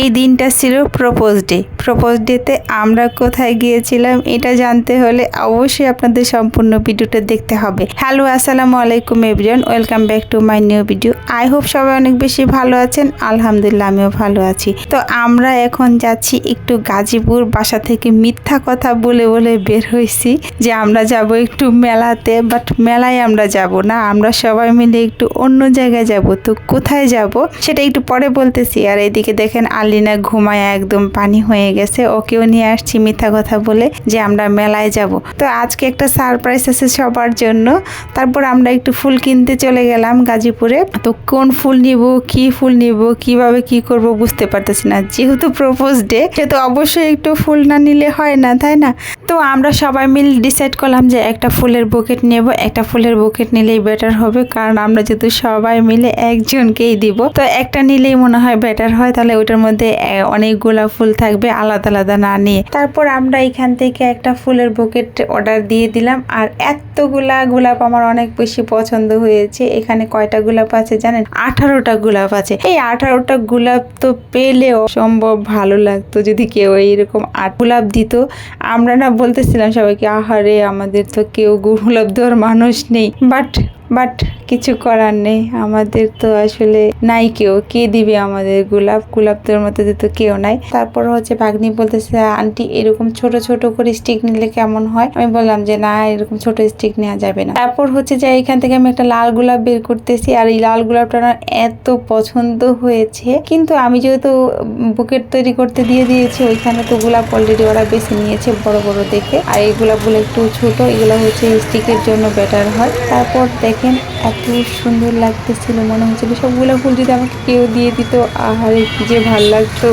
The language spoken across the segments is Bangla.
এই দিনটা ছিল প্রপোজ ডে প্রপোজ ডেতে আমরা কোথায় গিয়েছিলাম এটা জানতে হলে অবশ্যই আপনাদের সম্পূর্ণ ভিডিওটা দেখতে হবে। হ্যালো আসসালামু আলাইকুম everyone welcome back to my new video I hope সবাই অনেক বেশি ভালো আছেন, আলহামদুলিল্লাহ আমিও ভালো আছি। তো আমরা এখন যাচ্ছি একটু গাজীপুর, বাসা থেকে মিথ্যা কথা বলে বলে বের হয়েছি যে আমরা যাব একটু মেলাতে বাট মেলায় আমরা যাব না, আমরা সবাই মিলে একটু অন্য জায়গায় যাব। তো কোথায় যাব সেটা একটু পরে বলতেছি, আর এদিকে দেখেন আলিনা ঘুমায় একদম, পানি হয়ে গেছে। ওকেও নিয়ে আসছি মিথ্যা কথা বলে যে আমরা মেলায় যাব। তো আজকে একটা সারপ্রাইজ আছে সবার জন্য। তারপর আমরা একটু ফুল কিনতে চলে গেলাম গাজীপুরে। তো কোন ফুল নিব, কি ফুল নিব, কীভাবে কি করব বুঝতে পারতেছি না। যেহেতু প্রপোজ ডে সেহেতু অবশ্যই একটু ফুল না নিলে হয় না, তাই না? তো আমরা সবাই মিলে ডিসাইড করলাম যে একটা ফুলের বুকেট নেব। একটা ফুলের বুকেট নিলেই বেটার হবে, কারণ আমরা যেহেতু সবাই মিলে একজনকেই দিব। তো একটা নিলেই মনে হয় বেটার হয়, তাহলে ওটার মধ্যে আহ, অনেকগুলা ফুল থাকবে আলাদা আলাদা না নিয়ে। তারপর আমরা এখান থেকে একটা ফুলের বুকেট অর্ডার দিয়ে দিলাম। আর এতগুলা গোলাপ আমার অনেক বেশি পছন্দ হয়েছে। এখানে কয়টা গোলাপ আছে জানেন? আঠারোটা গোলাপ আছে। এই আঠারোটা গোলাপ তো পেলেও সম্ভব ভালো লাগতো যদি কেউ এইরকম আট গোলাপ দিত। আমরা না বলতেছিলাম সবাইকে আহারে আমাদের তো কেউ গোলাপ দেওয়ার মানুষ নেই। বাট বাট কিছু করার নেই। আমাদের তো আসলে নাই কেউ। কে দিবে আমাদের গোলাপ? গোলাপ দেওয়ার মতো তো কেউ নাই। তারপর হচ্ছে ভাগ্নি বলতেছে, আন্টি, এরকম ছোট ছোট করে স্টিক নিলে কেমন হয়? আমি বললাম যে, না, এরকম ছোট স্টিক নেওয়া যাবে না। তারপর হচ্ছে যে, এখান থেকে আমি একটা লাল গোলাপ বের করতেছি। আর এই লাল গোলাপটা না এত পছন্দ হয়েছে। কিন্তু আমি যেহেতু বুকেট তৈরি করতে দিয়ে দিয়েছি, ওইখানে তো গোলাপ অলরেডি ওরা বেছে নিয়েছে বড় বড় দেখে। আর এই গোলাপগুলো একটু ছোট, এগুলো হচ্ছে স্টিকের জন্য বেটার হয়। তারপর দেখেন, এত সুন্দর লাগতেছিল, মনে হচ্ছিল সবগুলো ফুল যদি আমাকে কেউ দিয়ে দিত, আহারে কি যে ভালো লাগতো।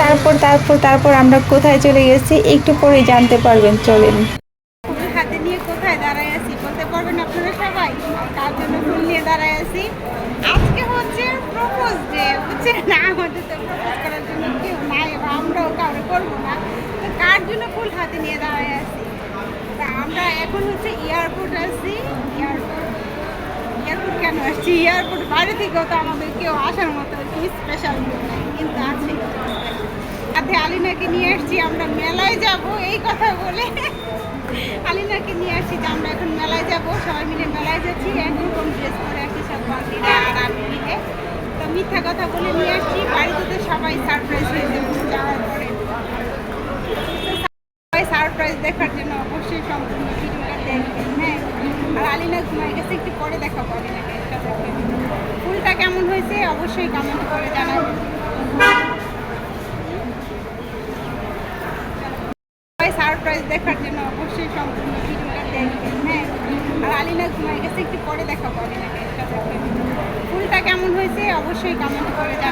তারপর তারপর তারপর আমরা কোথায় চলে গেছি, একটু পরে জানতে পারবেন, চলেন। হাতে নিয়ে কোথায় দাঁড়ায় আছি, বলতে পারবেন সবাই? জন্য ফুল নিয়ে দাঁড়ায় আছি। কার জন্য ফুল হাতে নিয়ে দাঁড়ায় আছি? আমরা এখন হচ্ছে এয়ারপোর্ট আছি। কেন? আসছি এয়ারপোর্ট বাইরে থেকেও তো আমাদের কেউ আসার মতো স্পেশাল কিন্তু আছে। সাথে আলিনাকে নিয়ে আসছি আমরা মেলায় যাব, এই কথা বলে। আলিনাকে নিয়ে আসছি যে আমরা এখন মেলায় যাব, সবাই মিলে মেলায় যাচ্ছি একরকম ড্রেস পরে আসছি সব বান্ধবীরা আর আমি মিলে। তো মিথ্যা কথা বলে নিয়ে আসছি, বাড়িতে তো সবাই সারপ্রাইজ হয়ে যাবে যাওয়ার পরে। সবাই সারপ্রাইজ দেখার জন্য অবশ্যই সম্পূর্ণ ভিডিওটা দেখবেন হ্যাঁ? আর আলিনা ঘুমাই গেছে একটু পরে দেখাবো আলিনাকে একটা দেখবেন ফুলটা কেমন হয়েছে অবশ্যই কমেন্ট করে জানাবেন। সারপ্রাইজ দেখার জন্য অবশ্যই সম্পূর্ণ ভিডিওটা দেখবেন হ্যাঁ? আর আলিনা ঘুমাই গেছে, একটু পরে দেখা আলিনাকে ফুলটা কেমন হয়েছে? অবশ্যই কমেন্ট করে জানাবেন।